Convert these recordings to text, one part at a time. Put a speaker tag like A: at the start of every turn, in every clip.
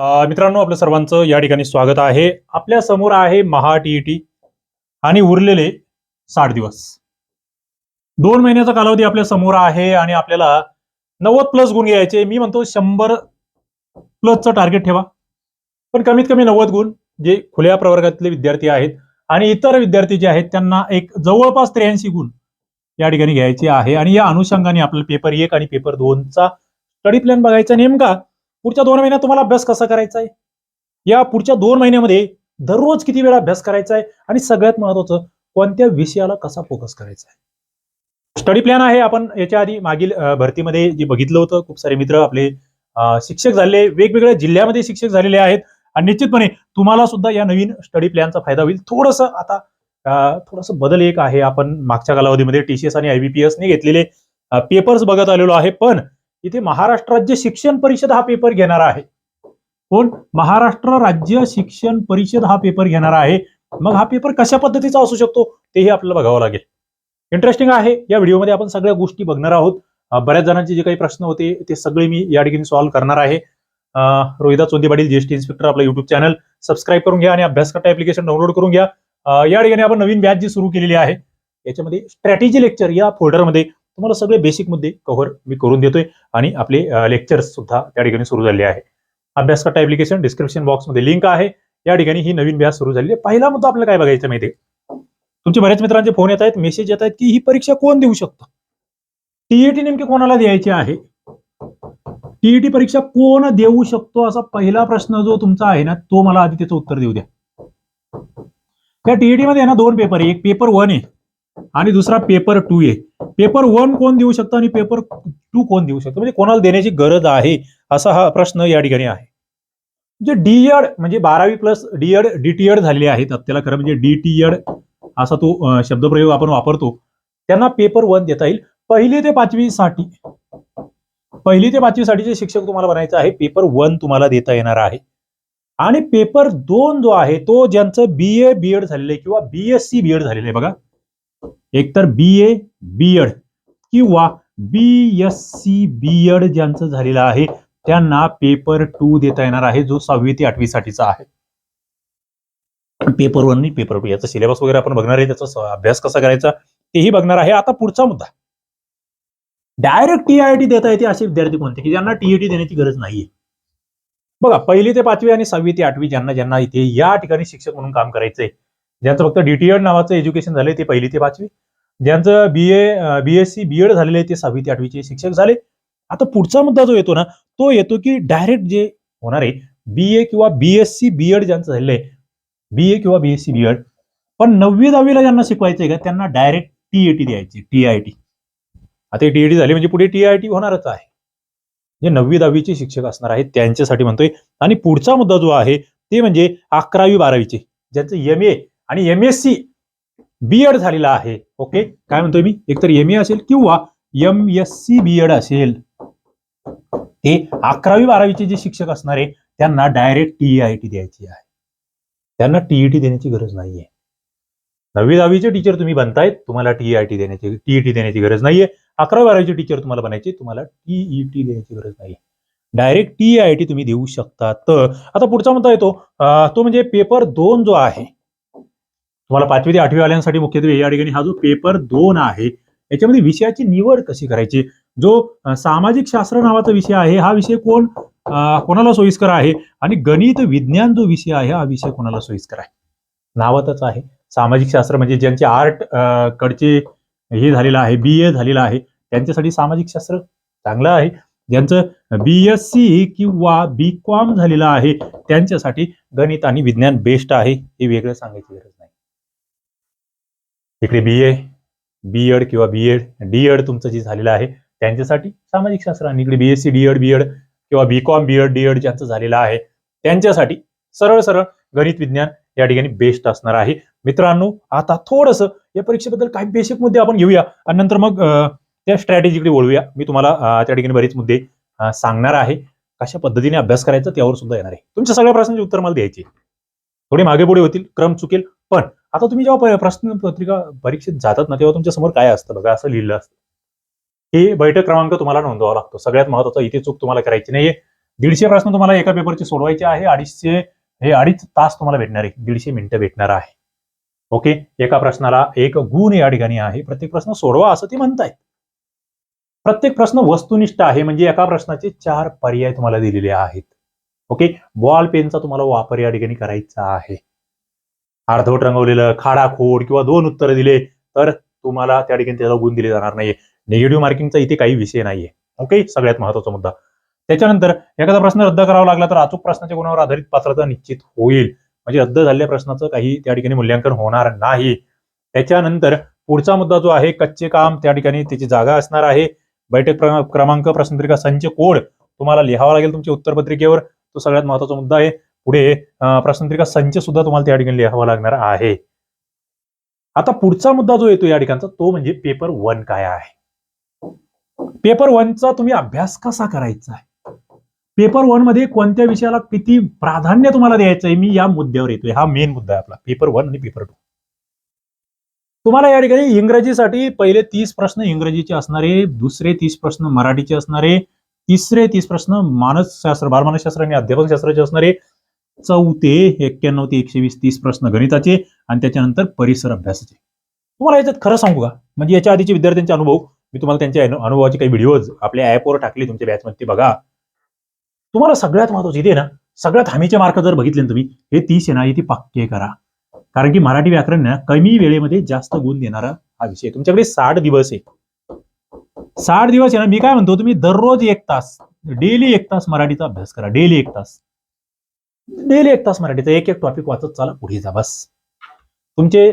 A: मित्रांनो आपल्या सर्वांचं या ठिकाणी स्वागत आहे. आपल्यासमोर आहे महा टीईटी आणि उरलेले साठ दिवस. दोन महिन्याचा कालावधी आपल्यासमोर आहे आणि आपल्याला नव्वद प्लस गुण घ्यायचे. मी म्हणतो शंभर प्लसचं टार्गेट ठेवा. पण कमीत कमी नव्वद गुण जे खुल्या प्रवर्गातले विद्यार्थी आहेत आणि इतर विद्यार्थी जे आहेत त्यांना एक जवळपास त्र्याऐंशी गुण या ठिकाणी घ्यायचे आहे. आणि या अनुषंगाने आपल्याला पेपर एक आणि पेपर दोनचा स्टडी प्लॅन बघायचा नेमका पुढच्या दोन महिन्यात तुम्हाला अभ्यास कसा करायचा आहे या पुढच्या दोन महिन्यामध्ये दररोज किती वेळा अभ्यास करायचा आहे आणि सगळ्यात महत्वाचं कोणत्या विषयाला कसा फोकस करायचा आहे स्टडी प्लॅन आहे. आपण याच्या आधी मागील भरतीमध्ये जे बघितलं होतं खूप सारे मित्र आपले शिक्षक झाले. वेगवेगळ्या जिल्ह्यामध्ये शिक्षक झालेले आहेत. आणि निश्चितपणे तुम्हाला सुद्धा या नवीन स्टडी प्लॅनचा फायदा होईल. थोडस आता थोडस बदल एक आहे. आपण मागच्या कालावधीमध्ये टीसीएस आणि आयबीपीएसने घेतलेले पेपर्स बघत आलेलो आहे. पण इथे महाराष्ट्र राज्य शिक्षण परिषद हा पेपर घेणार आहे. कोण? महाराष्ट्र राज्य शिक्षण परिषद हा पेपर घेणार आहे. मग हा पेपर कशा पद्धतीचा असू शकतो? तेही आपल्याला बघावं लागेल. इंटरेस्टिंग आहे. या व्हिडिओमध्ये आपण सगळ्या गोष्टी बघणार आहोत. बऱ्याच जणांचे जे काही प्रश्न होते ते सगळे मी या ठिकाणी सॉल्व्ह करणार आहे. रोहिदा चोंदी पाटील जीएसटी इन्स्पेक्टर आपलं युट्यूब चॅनल सबस्क्राईब करून घ्या आणि अभ्यास करता ऍप्लिकेशन डाउनलोड करून घ्या. या ठिकाणी आपण नवीन बॅच जी सुरू केलेली आहे याच्यामध्ये स्ट्रॅटेजी लेक्चर या फोल्डरमध्ये तुम्हाला सगळे बेसिक मुद्दे कव्हर मी करून देतोय आणि आपले लेक्चर्स सुद्धा त्या ठिकाणी सुरू झाले आहे. अभ्यास करता ऍप्लिकेशन डिस्क्रिप्शन बॉक्समध्ये लिंक आहे. या ठिकाणी ही नवीन व्यास सुरू झाली आहे. पहिला मुद्दा आपल्याला काय बघायचं माहिती आहे? तुमचे बऱ्याच मित्रांचे फोन येत आहेत मेसेज येत आहेत की ही परीक्षा कोण देऊ शकतं? टीईटी नेमकी कोणाला द्यायची आहे? टीईटी परीक्षा कोण देऊ शकतो असा पहिला प्रश्न जो तुमचा आहे ना तो मला आधी त्याचं उत्तर देऊ द्या. त्या टीईटी मध्ये ना दोन पेपर आहे. एक पेपर वन आहे. आणि दुसरा पेपर टू आहे पेपर वन कोण देऊ शकतं आणि पेपर टू कोण देऊ शकतो? म्हणजे कोणाला देण्याची गरज आहे असा हा प्रश्न या ठिकाणी आहे. जे डीएड म्हणजे बारावी प्लस डीएड डीटीएड झालेले आहेत त्याला खरं म्हणजे डीटीएड असा तो शब्दप्रयोग आपण वापरतो. त्यांना पेपर वन देता येईल. पहिली ते पाचवी साठी पहिली ते पाचवीसाठी जे शिक्षक तुम्हाला बनायचं आहे पेपर वन तुम्हाला देता येणार आहे. आणि पेपर दोन जो आहे तो ज्यांचं बी ए बीएड झालेलं आहे किंवा बीएससी बीएड झालेलं आहे बघा. एकतर बी ए बीएड किंवा बी एस सी बीएड ज्यांचं झालेलं आहे त्यांना पेपर टू देता येणार आहे जो सहावी ते आठवी साठीचा आहे. पेपर वन आणि पेपर टू याचा सिलेबस वगैरे आपण बघणार आहे त्याचा अभ्यास कसा करायचा तेही बघणार आहे. आता पुढचा मुद्दा. डायरेक्ट टीआयटी देता येते असे विद्यार्थी कोणते? की ज्यांना टीईटी देण्याची गरज नाहीये. बघा पहिली ते पाचवी आणि सहावी ते आठवी ज्यांना ज्यांना इथे या ठिकाणी शिक्षक म्हणून काम करायचंय ज्यांचं फक्त डीटीएड नावाचं एज्युकेशन झालंय ते पहिली ते पाचवी. ज्यांचं बी ए बीएससी बीएड झालेलं आहे ते सहावी ते आठवीचे शिक्षक झाले. आता पुढचा मुद्दा जो येतो ना तो येतो की डायरेक्ट जे होणार आहे बी ए किंवा बीएससी बीएड ज्यांचं झालेलं आहे बी ए किंवा बीएससी बीएड पण नववी दहावीला ज्यांना शिकवायचंय का त्यांना डायरेक्ट टीएटी द्यायची टी आय टी आता टीएटी झाली म्हणजे पुढे टी आय टी होणारच आहे. जे नववी दहावीचे शिक्षक असणार आहेत त्यांच्यासाठी म्हणतोय. आणि पुढचा मुद्दा जो आहे ते म्हणजे अकरावी बारावीचे. ज्यांचं एम ए आणि एम एस सी बीएड झालेला आहे. ओके काय म्हणतोय मी? एकतर एम ए असेल किंवा एम एस सी बीएड असेल. ते अकरावी बारावीचे जे शिक्षक असणारे त्यांना डायरेक्ट टीईआयटी द्यायची आहे. त्यांना टीईटी देण्याची गरज नाहीये. नववी दहावीचे टीचर तुम्ही बनतायत तुम्हाला टीआयटी देण्याची टीईटी देण्याची गरज नाहीये. अकरावी बारावीचे टीचर तुम्हाला बनायचे तुम्हाला टीईटी देण्याची गरज नाही डायरेक्ट टीआयटी तुम्ही देऊ शकता. तर आता पुढचा मुद्दा येतो. तो म्हणजे पेपर दोन जो आहे तुम्हाला पाचवी ते आठवी वाल्यांसाठी मुख्यत्वे या ठिकाणी हा जो पेपर दोन आहे याच्यामध्ये विषयाची निवड कशी करायची? जो सामाजिक शास्त्र नावाचा विषय आहे हा विषय कोण कोणाला सोयीस्कर आहे? आणि गणित विज्ञान जो विषय आहे हा विषय कोणाला सोयीस्कर आहे? नावातच आहे. सामाजिक शास्त्र म्हणजे ज्यांचे आर्ट कडचे हे झालेलं आहे बी ए झालेलं आहे त्यांच्यासाठी सामाजिक शास्त्र चांगलं आहे. ज्यांचं बी एस सी किंवा बी कॉम झालेलं आहे त्यांच्यासाठी गणित आणि विज्ञान बेस्ट आहे हे वेगळं सांगायची गरज इकडे बी ए बी एड किंवा बी एड डी एड तुमचं जे झालेलं आहे त्यांच्यासाठी सामाजिक शास्त्र आणि इकडे B S C D Ed B Ed किंवा B Com B Ed D Ed ज्यांचं झालेलं आहे त्यांच्यासाठी सरळ सरळ गणित विज्ञान या ठिकाणी बेस्ट असणार आहे. मित्रांनो आता थोडंसं या परीक्षेबद्दल काही बेसिक मुद्दे आपण घेऊया आणि नंतर मग त्या स्ट्रॅटेजीकडे वळूया. मी तुम्हाला त्या ठिकाणी बरेच मुद्दे सांगणार आहे. कशा पद्धतीने अभ्यास करायचा त्यावर सुद्धा येणार आहे. तुमच्या सगळ्या प्रश्नांची उत्तर मला द्यायची. थोडे मागे पुढे होतील क्रम चुकेल पण आता तुम्ही जेव्हा प्रश्नपत्रिका प्रश्न पत्रिका परीक्षेत जातात ना तेव्हा तुमच्यासमोर काय असतं बघा? असं लिहिलं असतं. हे बैठक क्रमांक तुम्हाला नोंदवावा लागतो. सगळ्यात महत्त्वाचा इथे चूक तुम्हाला करायची नाहीये. दीडशे प्रश्न तुम्हाला एका पेपरचे सोडवायचे आहे. अडीचशे हे अडीच तास तुम्हाला भेटणार आहे. दीडशे मिनिटं भेटणार आहे. ओके? एका प्रश्नाला एक गुण या ठिकाणी आहे. प्रत्येक प्रश्न सोडवा असं ते म्हणतायत. प्रत्येक प्रश्न वस्तुनिष्ठ आहे. म्हणजे एका प्रश्नाचे चार पर्याय तुम्हाला दिलेले आहेत. ओके? बॉल पेनचा तुम्हाला वापर या ठिकाणी करायचा आहे. अर्धवट रंगवलेलं खाडाखोड किंवा दोन उत्तरं दिले तर तुम्हाला त्या ठिकाणी त्याला गुण दिले जाणार नाहीये. निगेटिव्ह मार्किंगचा इथे काही विषय नाहीये. ओके सगळ्यात महत्त्वाचा मुद्दा. त्याच्यानंतर एखादा प्रश्न रद्द करावा लागला तर अचूक प्रश्नाच्या गुणावर आधारित पात्रता निश्चित होईल. म्हणजे रद्द झालेल्या प्रश्नाचं काही त्या ठिकाणी मूल्यांकन होणार नाही. त्याच्यानंतर पुढचा मुद्दा जो आहे कच्चे काम त्या ठिकाणी त्याची जागा असणार आहे. बैठक क्रमांक प्रश्नपत्रिका संच कोड तुम्हाला लिहावा लागेल तुमच्या उत्तरपत्रिकेवर. तो सगळ्यात महत्त्वाचा मुद्दा आहे. पुढे प्रश्नपत्रिका संच सुद्धा तुम्हाला त्या ठिकाणी लिहावा लागणार आहे. आता पुढचा मुद्दा जो येतो या ठिकाणचा तो म्हणजे पेपर वन काय आहे? पेपर वनचा तुम्ही अभ्यास कसा करायचा आहे? पेपर वनमध्ये कोणत्या विषयाला किती प्राधान्य तुम्हाला द्यायचं आहे? मी या मुद्द्यावर येतोय. हा मेन मुद्दा आहे आपला. पेपर वन आणि पेपर टू तुम्हाला या ठिकाणी इंग्रजीसाठी पहिले तीस प्रश्न इंग्रजीचे असणारे दुसरे तीस प्रश्न मराठीचे असणारे तिसरे तीस प्रश्न मानसशास्त्र बालमानसशास्त्र आणि अध्यापनशास्त्राचे असणारे चौथे एक्क्याण्णव ते एकशे वीस तीस प्रश्न गणिताचे आणि त्याच्यानंतर परिसर अभ्यासाचे. तुम्हाला याच्यात खरं सांगू का? म्हणजे याच्या आधीचे विद्यार्थ्यांचे अनुभव मी तुम्हाला त्यांच्या अनुभवाचे काही व्हिडिओज आपल्या ऍपवर टाकले तुमच्या बॅचमध्ये ते बघा. तुम्हाला सगळ्यात महत्वाचं इथे ना सगळ्यात हमीचे मार्क जर बघितले ना तुम्ही हे तीस आहे ना इथे पक्के करा. कारण की मराठी व्याकरण ना कमी वेळेमध्ये जास्त गुण देणारा हा विषय तुमच्याकडे साठ दिवस आहे. साठ दिवस आहे ना मी काय म्हणतो तुम्ही दररोज एक तास डेली एक तास मराठीचा अभ्यास करा डेली एक तास. डेली एक तास मराठीचा एक एक टॉपिक वाचत चाला पुढे जा बस. तुमचे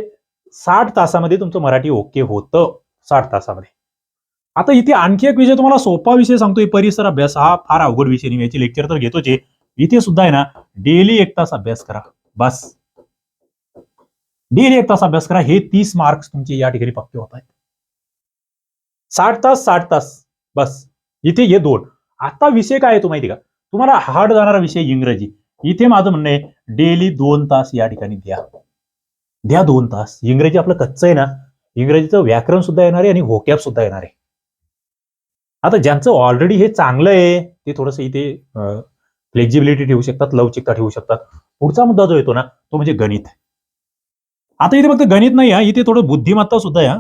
A: साठ तासामध्ये तुमचं मराठी ओके होतं साठ तासामध्ये. आता इथे आणखी एक विषय तुम्हाला सोपा विषय सांगतोय परिसर अभ्यास. हा फार अवघड विषय नाही याचे लेक्चर तर घेतोच आहे. इथे सुद्धा आहे ना डेली एक तास अभ्यास करा बस. डेली एक तास अभ्यास करा हे तीस मार्क्स तुमचे या ठिकाणी पक्के होत आहेत. साठ तास साठ तास बस. इथे हे दोन. आता विषय काय आहे तो माहिती का? तुम्हाला हार्ड जाणारा विषय इंग्रजी. इथे माझं म्हणणं आहे डेली दोन तास या ठिकाणी द्या. द्या दोन तास. इंग्रजी आपलं कच्चं आहे ना इंग्रजीचं व्याकरण सुद्धा येणार आहे आणि होकॅप सुद्धा येणार आहे. आता ज्यांचं ऑलरेडी हे चांगलं आहे ते थोडंसं इथे फ्लेक्झिबिलिटी ठेवू शकतात लवचिकता ठेवू शकतात. पुढचा मुद्दा जो येतो ना तो म्हणजे गणित. आता इथे फक्त गणित नाही हा इथे थोडं बुद्धिमत्ता सुद्धा या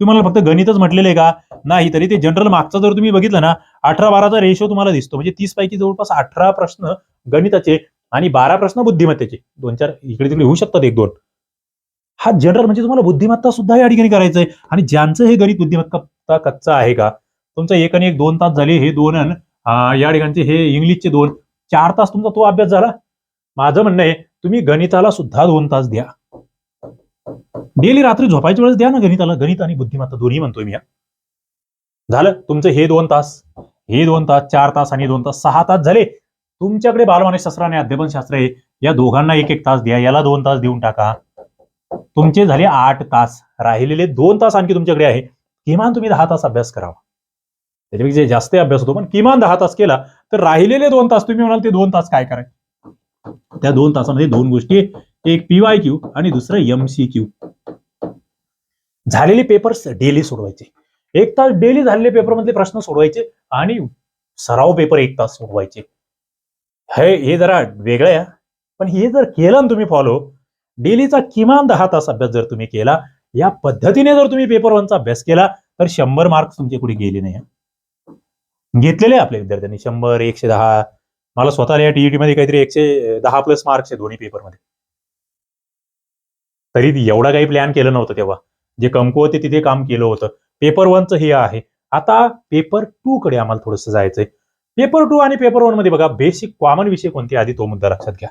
A: तुम्हाला फक्त गणितच म्हटलेलं आहे का? नाही तरी ते जनरल मागचा जर तुम्ही बघितलं ना अठरा बाराचा रेशो तुम्हाला दिसतो. म्हणजे तीस पैकी जवळपास अठरा प्रश्न गणिताचे आणि बारा प्रश्न बुद्धिमत्तेचे. दोन चार इकडे तिकडे होऊ शकतात एक दोन. हा जनरल म्हणजे तुम्हाला बुद्धिमत्ता सुद्धा या ठिकाणी करायचंय. आणि ज्यांचं हे गणित बुद्धिमत्ता कच्चा आहे का? तुमचं एक आणि एक दोन तास झाले हे दोन अन, या ठिकाणचे हे इंग्लिशचे दोन. चार तास तुमचा तो अभ्यास झाला? माझं म्हणणं आहे तुम्ही गणिताला सुद्धा दोन तास द्या. डेली रात्री झोपायच्या वेळेस द्या ना गणिताला. गणित आणि बुद्धिमत्ता दोन्ही म्हणतोय मी झालं? तुमचं हे दोन तास हे दोन तास चार तास आणि दोन तास सहा तास झाले. तुमच्याकडे बालमानसशास्त्र आणि अध्यापनशास्त्र आहे. या दोघांना एक एक तास द्या. याला दोन तास देऊन टाका. तुमचे झाले आठ तास. राहिलेले दोन तास आणखी तुमच्याकडे आहे. किमान तुम्ही दहा तास अभ्यास करावा. त्याच्यापेक्षा जास्त अभ्यास होतो पण किमान दहा तास केला तर राहिलेले दोन तास तुम्ही म्हणाल ते दोन तास काय करायचे? त्या दोन तासामध्ये दोन गोष्टी एक पीवाय क्यू आणि दुसरं एमसी क्यू झालेले पेपर्स डेली सोडवायचे. एक तास डेली झालेले पेपर मधले प्रश्न सोडवायचे आणि सराव पेपर एक तास सोडवायचे. हे हे जरा वेगळं आहे पण हे जर केलं ना तुम्ही फॉलो डेलीचा किमान दहा तास अभ्यास जर तुम्ही केला या पद्धतीने जर तुम्ही पेपर वनचा अभ्यास केला तर शंभर मार्क्स तुमचे कुठे गेले नाही. घेतलेले आहे आपल्या विद्यार्थ्यांनी शंभर एकशे दहा. मला स्वतःला या टीईटी मध्ये काहीतरी एकशे दहा प्लस मार्क्स आहे दोन्ही पेपरमध्ये तरी एवढा काही प्लॅन केलं नव्हतं तेव्हा. जे कमको होते तिथे काम केलं होतं. पेपर वनचं हे आहे. आता पेपर टू कडे आम्हाला थोडंसं जायचंय. पेपर टू आणि पेपर वनमध्ये बघा बेसिक कॉमन विषय कोणते आधी तो मुद्दा लक्षात घ्या.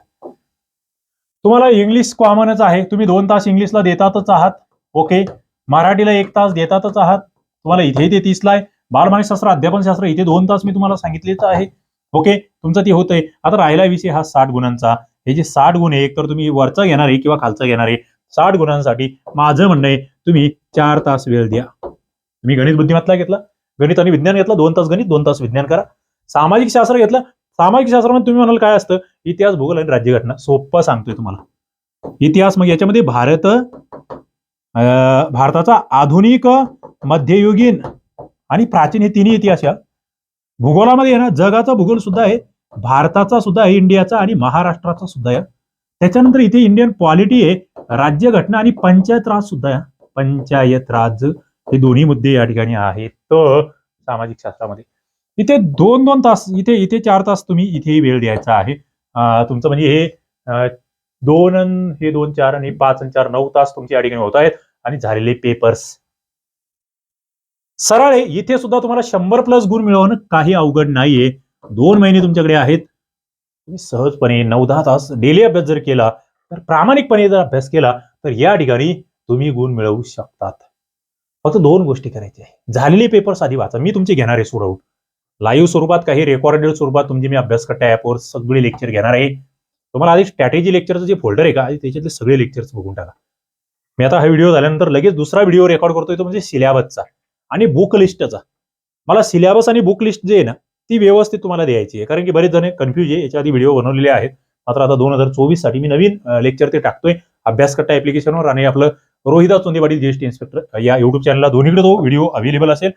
A: तुम्हाला इंग्लिश कॉमनच आहे. तुम्ही दोन तास इंग्लिशला देतातच आहात. ओके मराठीला एक तास देतातच आहात. तुम्हाला इथे ते तीसला आहे. बालमानसशास्त्र अध्यापनशास्त्र इथे दोन तास मी तुम्हाला सांगितलेच आहे. ओके तुमचं ते होतंय. आता राहिला विषय हा साठ गुणांचा. हे जे साठ गुण आहे एक तर तुम्ही वरचा घेणार आहे किंवा खालचा घेणार आहे. साठ गुणांसाठी माझं म्हणणं आहे तुम्ही चार तास वेळ द्या. तुम्ही गणित बुद्धिमत्ता घेतला. गणित आणि विज्ञान घेतला. दोन तास गणित दोन तास विज्ञान करा. सामाजिक शास्त्र घेतलं सामाजिक शास्त्रामध्ये म्हणजे तुम्ही म्हणाल काय असतं? इतिहास भूगोल आणि राज्यघटना. सोपं सांगतोय तुम्हाला. इतिहास मग याच्यामध्ये भारत भारताचा आधुनिक मध्ययुगीन आणि प्राचीन हे तिन्ही इतिहास या. भूगोलामध्ये आहे ना जगाचा भूगोल सुद्धा आहे भारताचा सुद्धा आहे इंडियाचा आणि महाराष्ट्राचा सुद्धा आहे त्याच्यानंतर इथे इंडियन पॉलिटी आहे राज्यघटना आणि पंचायत राज सुद्धा आहे पंचायत राज हे दोन्ही मुद्दे या ठिकाणी आहेत. सामाजिक शास्त्रामध्ये. इथे दोन दोन तास इथे इथे चार तास तुम्ही इथे वेळ द्यायचा आहे. तुमचं म्हणजे हे दोन अन हे दोन चार आणि पाच आणि चार नऊ तास तुमचे या ठिकाणी होत आहेत आणि झालेले पेपर्स सरळ आहे इथे सुद्धा तुम्हाला शंभर प्लस गुण मिळवणं काही अवघड नाहीये. दोन महिने तुमच्याकडे आहेत. तुम्ही सहजपणे नऊ दहा तास डेली अभ्यास जर केला तर प्रामाणिकपणे जर अभ्यास केला तर या ठिकाणी तुम्ही गुण मिळवू शकतात. फक्त दोन गोष्टी करायच्या आहे. झालेले पेपर्स आधी वाचा. मी तुमचे घेणार आहे सोडवून. लाईव्ह स्वरूपात काही रेकॉर्डेड स्वरूपात तुमची मी अभ्यास करता ॲपवर सगळे लेक्चर घेणार आहे. तुम्हाला आधी स्ट्रॅटेजी लेक्चरचं जे फोल्डर आहे का आधी त्याच्यातले सगळे लेक्चर्स बघून टाका. मी आता हा व्हिडिओ झाल्यानंतर लगेच दुसरा व्हिडिओ रेकॉर्ड करतोय तो म्हणजे सिलेबसचा आणि बुक लिस्टचा मला सिलेबस आणि बुक लिस्ट जे आहे ना ती व्यवस्थित तुम्हाला द्यायची आहे. कारण की बरेच जण कन्फ्युज आहे याच्या आधी व्हिडिओ बनवलेले आहेत. मात्र आता दोन हजार चोवीससाठी मी नवीन लेक्चर ते टाकतोय. अभ्यासकट्टा ऍप्लिकेशनवर आणि आपलं रोहिदास चोंदेवाडी जीएसटी इन्स्पेक्टर या युट्यूब चॅनलला दोन्हीकडे तो व्हिडिओ अवेलेबल असेल.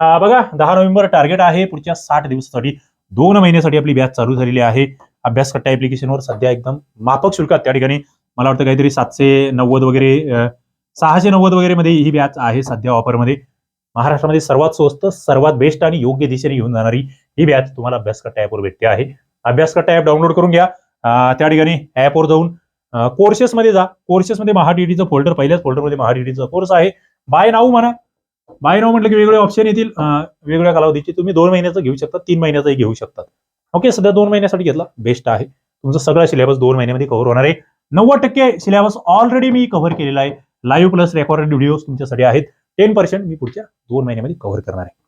A: बघा दहा नोव्हेंबर टार्गेट आहे. पुढच्या साठ दिवसासाठी दोन महिन्यासाठी आपली बॅच चालू झालेली आहे. अभ्यासकट्टा ऍप्लिकेशनवर सध्या एकदम माफक शुल्कात त्या ठिकाणी मला वाटतं काहीतरी सातशे नव्वद वगैरे सहाशे नव्वद वगैरे मध्ये ही बॅच आहे सध्या ऑफरमध्ये महाराष्ट्रामध्ये सर्वात स्वस्त सर्वात बेस्ट आणि योग्य दिशेने घेऊन जाणारी ही बॅच तुम्हाला अभ्यासकट्टा ऍपवर भेटते आहे. अभ्यासकट्टा ऍप डाउनलोड करून घ्या. त्या ठिकाणी ऍपवर जाऊन कोर्सेस मध्ये जा. कोर्सेस मध्ये महाडीटीचं फोल्डर पहिल्याच फोल्डरमध्ये महाडीटीचा कोर्स आहे. बाय नाऊ म्हणा बाय नाव म्हटलं की वेगळे ऑप्शन येतील वेगळ्या कालावधीचे. तुम्ही दोन महिन्याचं घेऊ शकता तीन महिन्याचंही घेऊ शकतात ओके सध्या दोन महिन्यासाठी घेतला बेस्ट आहे. तुमचा सगळा सिलेबस दोन महिन्यामध्ये कव्हर होणार आहे. नव्वद टक्के सिलेबस ऑलरेडी मी कव्हर केलेला आहे. लाईव्ह प्लस रेकॉर्डेड व्हिडिओज तुमच्यासाठी आहेत. टेन पर्सेंट मी पुढच्या दोन महिन्यामध्ये कव्हर करणार आहे.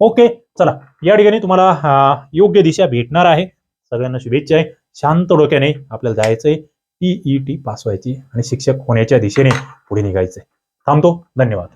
A: ओके चला या ठिकाणी तुम्हाला योग्य दिशा भेटणार आहे. सगळ्यांना शुभेच्छा आहे. शांत डोक्याने आपल्याला जायचंय. टी ई टी पास व्हायची आणि शिक्षक होण्याच्या दिशेने पुढे निघायचंय. थांबतो. धन्यवाद.